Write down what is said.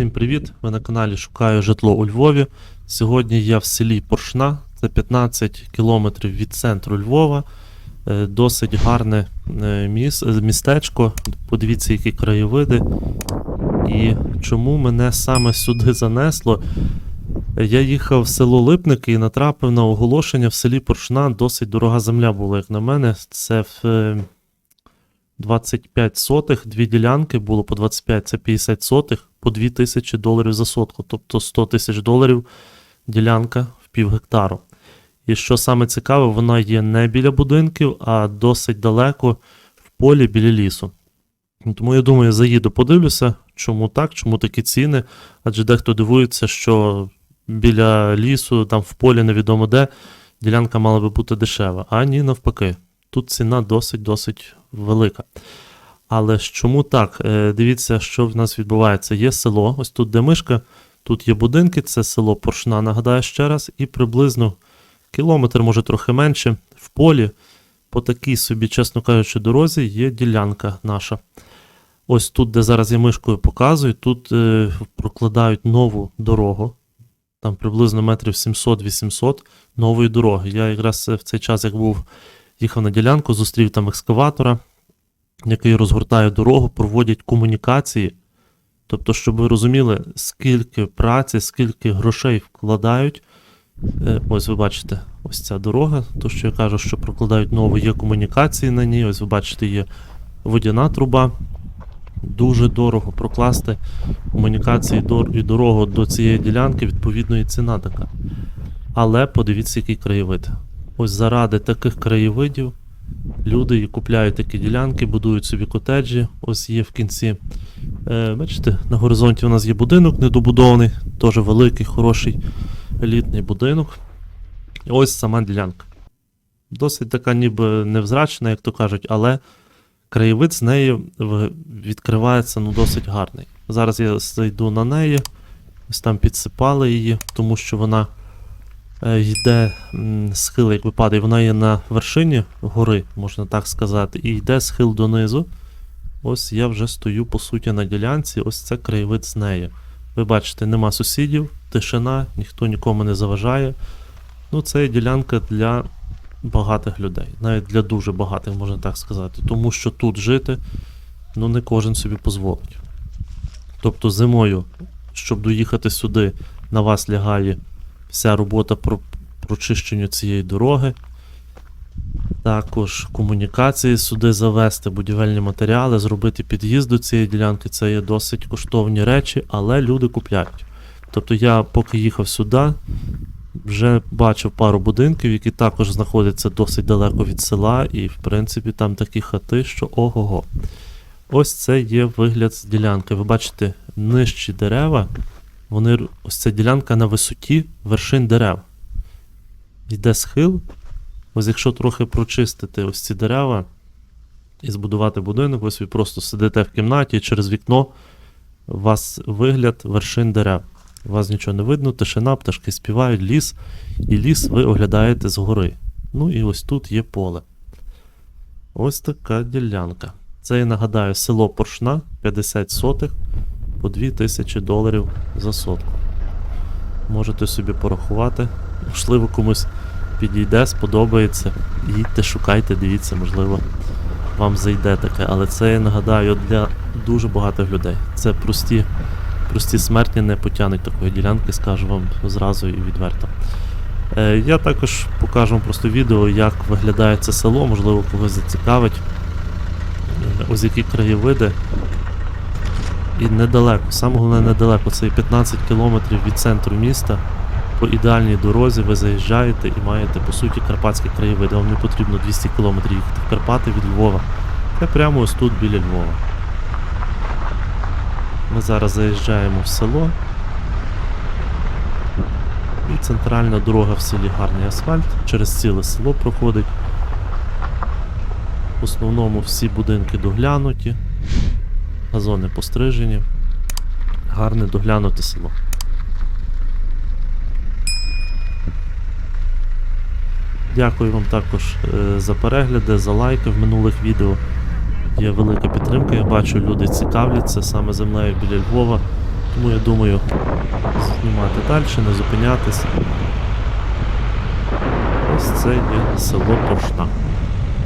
Всім привіт! Ви на каналі Шукаю житло у Львові. Сьогодні я в селі Поршна, це 15 кілометрів від центру Львова. Е, Досить гарне е, е, містечко. Подивіться, які краєвиди. І чому мене саме сюди занесло? Я їхав в село Липники і натрапив на оголошення в селі Поршна. Досить дорога земля була, як на мене. Це в 25 сотих, дві ділянки було по 25, це 50 сотих, по 2 тисячі доларів за сотку, тобто 100 тисяч доларів ділянка в пів гектару. І що саме цікаве, вона є не біля будинків, а досить далеко в полі біля лісу. Тому я думаю, заїду, подивлюся, чому так, чому такі ціни. Адже дехто дивується, що біля лісу, там в полі невідомо де, ділянка мала би бути дешева. А ні, навпаки. Тут ціна досить-досить велика. Але ж чому так? Е, Дивіться, що в нас відбувається. Є село, ось тут де мишка, тут є будинки, це село Поршна, нагадаю ще раз, і приблизно кілометр, може трохи менше, в полі, по такій собі, чесно кажучи, дорозі є ділянка наша. Ось тут, де зараз я мишкою показую, тут е, прокладають нову дорогу. Там приблизно метрів 700-800 нової дороги. Я якраз е, в цей час, як був їхав на ділянку, зустрів там екскаватора, який розгортає дорогу, проводять комунікації. Тобто, щоб ви розуміли, скільки праці, скільки грошей вкладають. Е, Ось ви бачите, ось ця дорога. То, що я кажу, що прокладають нову, є комунікації на ній. Ось ви бачите, є водяна труба. Дуже дорого прокласти комунікації і дорогу до цієї ділянки, відповідно, і ціна така. Але подивіться, який краєвид. Ось заради таких краєвидів люди купляють такі ділянки, будують собі котеджі. Ось є в кінці. Е, бачите, на горизонті у нас є будинок недобудований, теж великий, хороший елітний будинок. І ось сама ділянка. Досить така ніби невзрачна, як то кажуть, але краєвид з неї відкривається ну, досить гарний. Зараз я зайду на неї, ось там підсипали її, тому що вона йде м, схил, як випадає, вона є на вершині гори, можна так сказати, і йде схил донизу. Ось я вже стою по суті на ділянці, ось це краєвид з нею. Ви бачите, нема сусідів, тишина, ніхто нікому не заважає. Ну, це є ділянка для багатих людей, навіть для дуже багатих, можна так сказати. Тому що тут жити ну, не кожен собі дозволить. Тобто зимою, щоб доїхати сюди, на вас лягає вся робота про прочищенню цієї дороги. Також комунікації сюди завести, будівельні матеріали, зробити під'їзд до цієї ділянки це є досить коштовні речі, але люди купляють. Тобто я поки їхав сюди, вже бачив пару будинків, які також знаходяться досить далеко від села, і в принципі там такі хати, що ого-го. Ось це є вигляд з ділянки. Ви бачите, нижчі дерева, вони, ось ця ділянка на висоті вершин дерев. Йде схил. Ось якщо трохи прочистити ось ці дерева і збудувати будинок, ось ви просто сидите в кімнаті і через вікно у вас вигляд вершин дерев. У вас нічого не видно, тишина, пташки співають, ліс, і ліс ви оглядаєте згори. Ну і ось тут є поле. Ось така ділянка. Це я нагадаю село Поршна, 50 сотих по 2000 доларів за сотку. Можете собі порахувати. Можливо, комусь підійде, сподобається. Їдьте, шукайте, дивіться, можливо, вам зайде таке. Але це я нагадаю для дуже багатих людей. Це прості, прості смертні не потягнуть такої ділянки, скажу вам зразу і відверто. Е, я також покажу вам просто відео, як виглядає це село, можливо, когось зацікавить. Е, Ось які краєвиди. І недалеко, саме головне недалеко, це 15 кілометрів від центру міста. По ідеальній дорозі ви заїжджаєте і маєте по суті карпатські краєвиди. Вам не потрібно 200 кілометрів їхати в Карпати від Львова. Це прямо ось тут біля Львова. Ми зараз заїжджаємо в село. І центральна дорога в селі гарний асфальт, через ціле село проходить. В основному всі будинки доглянуті, газони пострижені. Гарне доглянуте село. Дякую вам також е, за перегляди, за лайки в минулих відео. Є велика підтримка, я бачу, люди цікавляться саме землею біля Львова. Тому я думаю знімати далі, не зупинятись. Ось це є село Поршна.